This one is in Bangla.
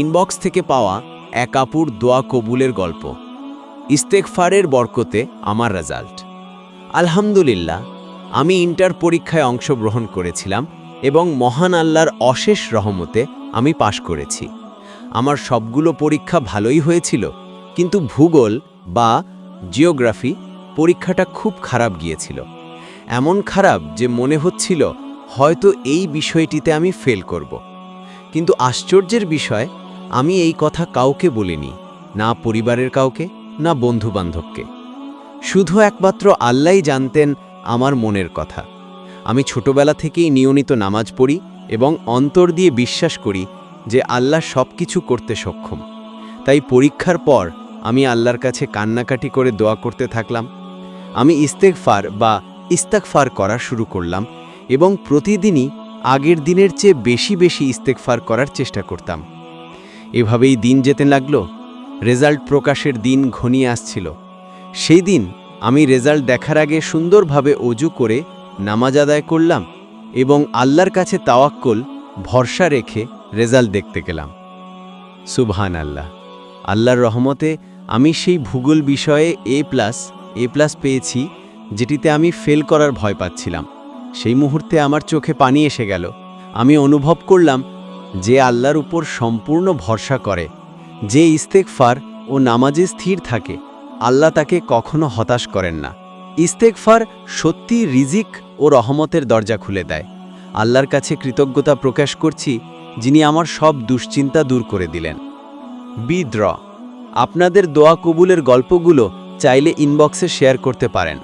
ইনবক্স থেকে পাওয়া এক আপুর দোয়া কবুলের গল্প। ইস্তেকফারের বরকতে আমার রেজাল্ট আলহামদুলিল্লাহ, আমি ইন্টার পরীক্ষায় অংশগ্রহণ করেছিলাম এবং মহান আল্লাহর অশেষ রহমতে আমি পাশ করেছি। আমার সবগুলো পরীক্ষা ভালোই হয়েছিল, কিন্তু ভূগোল বা জিওগ্রাফি পরীক্ষাটা খুব খারাপ গিয়েছিল। এমন খারাপ যে মনে হচ্ছিল হয়তো এই বিষয়টিতে আমি ফেল করব। কিন্তু আশ্চর্যের বিষয় আমি এই কথা কাউকে বলিনি, না পরিবারের কাউকে, না বন্ধুবান্ধবকে। শুধু একমাত্র আল্লাহই জানতেন আমার মনের কথা। আমি ছোটবেলা থেকেই নিয়মিত নামাজ পড়ি এবং অন্তর দিয়ে বিশ্বাস করি যে আল্লাহ সব কিছু করতে সক্ষম। তাই পরীক্ষার পর আমি আল্লাহর কাছে কান্নাকাটি করে দোয়া করতে থাকলাম। আমি ইস্তেকফার বা ইস্তাকফার করা শুরু করলাম এবং প্রতিদিনই আগের দিনের চেয়ে বেশি বেশি ইস্তেকফার করার চেষ্টা করতাম। এভাবেই দিন যেতে লাগল। রেজাল্ট প্রকাশের দিন ঘনিয়ে আসছিল। সেই দিন আমি রেজাল্ট দেখার আগে সুন্দরভাবে অজু করে নামাজ আদায় করলাম এবং আল্লাহর কাছে তাওয়াক্কল, ভরসা রেখে রেজাল্ট দেখতে গেলাম। সুবহান আল্লাহ আল্লাহর রহমতে আমি সেই ভূগোল বিষয়ে এ প্লাস এ প্লাস পেয়েছি, যেটিতে আমি ফেল করার ভয় পাচ্ছিলাম। সেই মুহূর্তে আমার চোখে পানি এসে গেল। আমি অনুভব করলাম যে আল্লাহর উপর সম্পূর্ণ ভরসা করে, যে ইস্তেকফার ও নামাজে স্থির থাকে, আল্লাহ তাকে কখনো হতাশ করেন না। ইস্তেকফার সত্যি রিজিক ও রহমতের দরজা খুলে দেয়। আল্লাহর কাছে কৃতজ্ঞতা প্রকাশ করছি, যিনি আমার সব দুশ্চিন্তা দূর করে দিলেন। বিদ্র আপনাদের দোয়া কবুলের গল্পগুলো চাইলে ইনবক্সে শেয়ার করতে পারেন।